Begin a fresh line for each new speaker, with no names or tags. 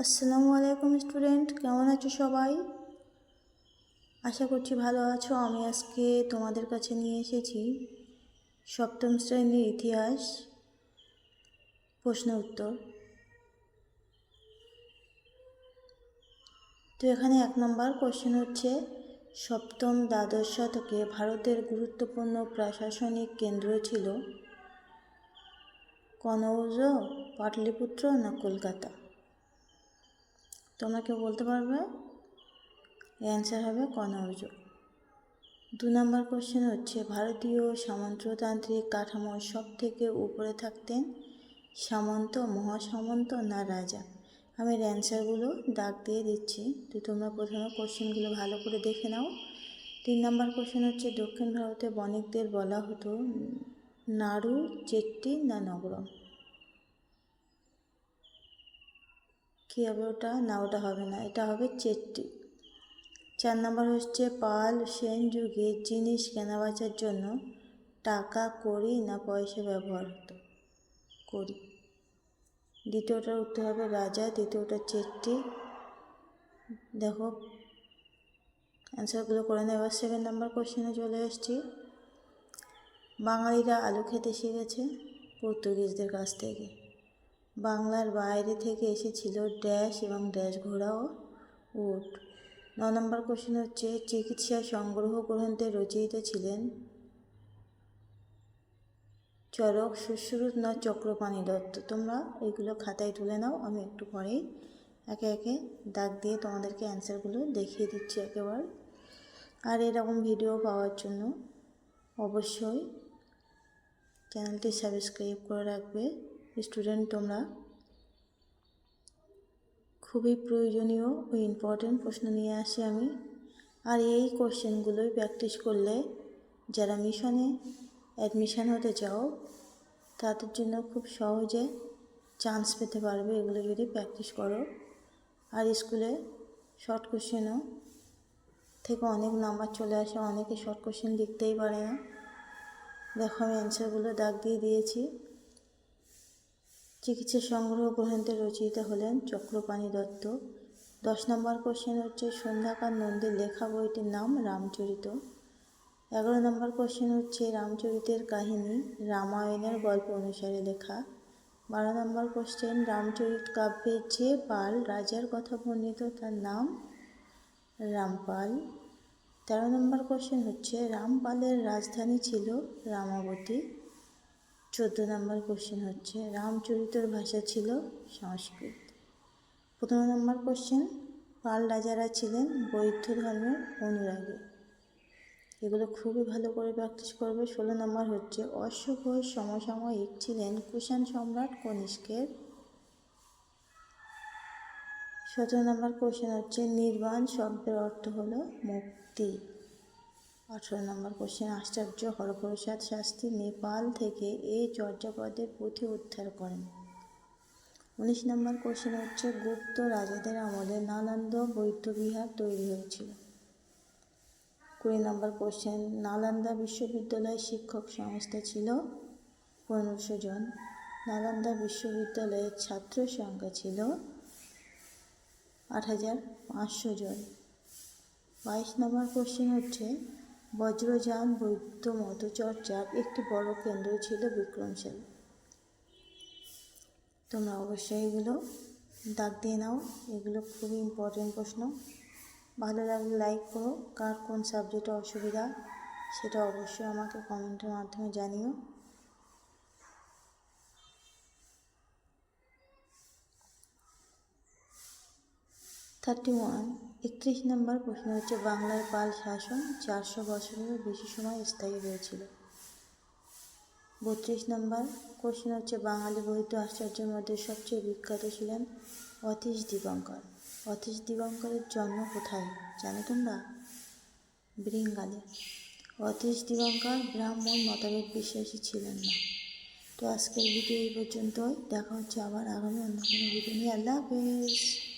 আসসালামু আলাইকুম স্টুডেন্ট, কেমন আছো সবাই? আশা করছি ভালো আছো। আমি আজকে তোমাদের কাছে নিয়ে এসেছি সপ্তম শ্রেণির ইতিহাস, প্রশ্ন উত্তর। তো এখানে এক নম্বর কোশ্চেন হচ্ছে, সপ্তম দ্বাদশ শতকে ভারতের গুরুত্বপূর্ণ প্রশাসনিক কেন্দ্র ছিল কনৌজ, পাটলিপুত্র না কলকাতা? তোমরা কেউ বলতে পারবে? অ্যান্সার হবে কনৌজ দু নম্বর কোশ্চেন হচ্ছে, ভারতীয় সামন্ততান্ত্রিক কাঠামোর সব থেকে উপরে থাকতেন সামন্ত, মহাসামন্ত না রাজা? আমি এর অ্যান্সারগুলো দাগ দিয়ে দিচ্ছি। তো তোমরা প্রথমে কোশ্চেনগুলো ভালো করে দেখে নাও। তিন নম্বর কোশ্চেন হচ্ছে, দক্ষিণ ভারতে বণিকদের বলা হতো নাড়ু, চেট্টি না নগরম? কী হবে ওটা? না, ওটা হবে না, এটা হবে চেট্টি। চার নম্বর হচ্ছে পাল সেন যুগে জিনিস কেনাবেচার জন্য টাকা করি না পয়সা ব্যবহার হতো? করি। দ্বিতীয়টার উত্তর হবে রাজা, তৃতীয়টা চেট্টি। দেখো অ্যান্সারগুলো করে এবার সেভেন নাম্বার কোশ্চেনে চলে এসেছি। বাঙালিরা আলু খেতে শিখেছে পর্তুগিজদের কাছ থেকে। বাংলার বাইরে থেকে এসেছিল ড্যাশ এবং ড্যাশ ঘোড়া ও উট। ন নম্বর কোশ্চেন হচ্ছে, চিকিৎসা সংগ্রহ গ্রন্থের রচয়িতা ছিলেন চরক সুশ্রুত না চক্রপাণি দত্ত? তোমরা এগুলো খাতায় তুলে নাও, আমি একটু পরেই একে একে দাগ দিয়ে তোমাদেরকে অ্যান্সারগুলো দেখিয়ে দিচ্ছি একেবারে। আর এরকম ভিডিও পাওয়ার জন্য অবশ্যই চ্যানেলটি সাবস্ক্রাইব করে রাখবে। স্টুডেন্ট তোমরা, খুবই প্রয়োজনীয় ও ইম্পর্টেন্ট প্রশ্ন নিয়ে আসি আমি। আর এই কোশ্চেনগুলোই প্র্যাকটিস করলে যারা মিশনে অ্যাডমিশান হতে চাও, তাদের জন্য খুব সহজে চান্স পেতে পারবে এগুলো যদি প্র্যাকটিস করো। আর স্কুলে শর্ট কোশ্চেনও থেকে অনেক নাম্বার চলে আসে, অনেকে শর্ট কোশ্চেন লিখতেই পারে না। দেখো আমি অ্যান্সারগুলো দাগ দিয়ে দিয়েছি। চিকিৎসা সংগ্রহ গ্রন্থের রচয়িতা হলেন চক্রপাণি দত্ত। দশ নম্বর কোশ্চেন হচ্ছে, সন্ধ্যাকার নন্দীর লেখা বইটির নাম রামচরিত। এগারো নম্বর কোশ্চেন হচ্ছে, রামচরিতের কাহিনী রামায়ণের গল্প অনুসারে লেখা। বারো নম্বর কোশ্চেন রামচরিত কাব্যে যে পাল রাজার কথা বর্ণিত তার নাম রামপাল। তেরো নম্বর কোশ্চেন হচ্ছে, রামপালের রাজধানী ছিল রামাবতী। চোদ্দ নম্বর কোশ্চেন হচ্ছে, রামচরিতর ভাষা ছিল সংস্কৃত। পনেরো নম্বর কোশ্চেন পাল রাজারা ছিলেন বৌদ্ধ ধর্মের অনুরাগী। এগুলো খুবই ভালো করে প্র্যাকটিস করবে। ষোলো নম্বর হচ্ছে, অশোক সমসাময়িক ছিলেন কুষাণ সম্রাট কনিষ্কের। সতেরো নম্বর কোশ্চেন হচ্ছে, নির্বাণ শব্দের অর্থ হলো মুক্তি। আঠেরো নম্বর কোশ্চেন আশ্চর্য হরপ্রসাদ শাস্ত্রী নেপাল থেকে এই চর্যাপদের পুঁথি উদ্ধার করেন। উনিশ নম্বর কোশ্চেন হচ্ছে, গুপ্ত রাজাদের আমলে নালন্দ বৌদ্ধবিহার তৈরি হয়েছিল। কুড়ি নম্বর কোশ্চেন নালন্দা বিশ্ববিদ্যালয় শিক্ষক সংস্থা ছিল পনেরোশো জন। নালন্দা বিশ্ববিদ্যালয়ের ছাত্র সংখ্যা ছিল আট হাজার পাঁচশো জন। বাইশ নম্বর কোশ্চেন হচ্ছে বজ্রযান বৌদ্ধ মতচর্চার একটি বড় কেন্দ্র ছিল বিক্রমশালী তোমরা অবশ্যই এগুলো দাগ দিয়ে নাও, এগুলো খুবই ইম্পর্টেন্ট প্রশ্ন। ভালো লাগলে লাইক করো, কার কোন সাবজেক্টে অসুবিধা সেটা অবশ্যই আমাকে কমেন্টের মাধ্যমে জানিও। থার্টি ওয়ান একত্রিশ নম্বর প্রশ্ন হচ্ছে, বাংলার পাল শাসন চারশো বছরেরও বেশি সময় স্থায়ী হয়েছিল। বত্রিশ নম্বর কোশ্চেন হচ্ছে, বাঙালি বৈদ্য আশ্চর্যের মধ্যে সবচেয়ে বিখ্যাত ছিলেন অতীশ দীপঙ্কর অতীশ দীপঙ্করের জন্ম কোথায়, জানো তোমরা? বৃঙ্গালে অতীশ দীপঙ্কর ব্রাহ্মণ মতভেদ বিশ্বাসী ছিলেন না। তো আজকের ভিডিও এই পর্যন্তই। দেখা হচ্ছে আবার আগামী অন্য কোনো ভিডিও নিয়ে। আল্লাহ হাফেজ।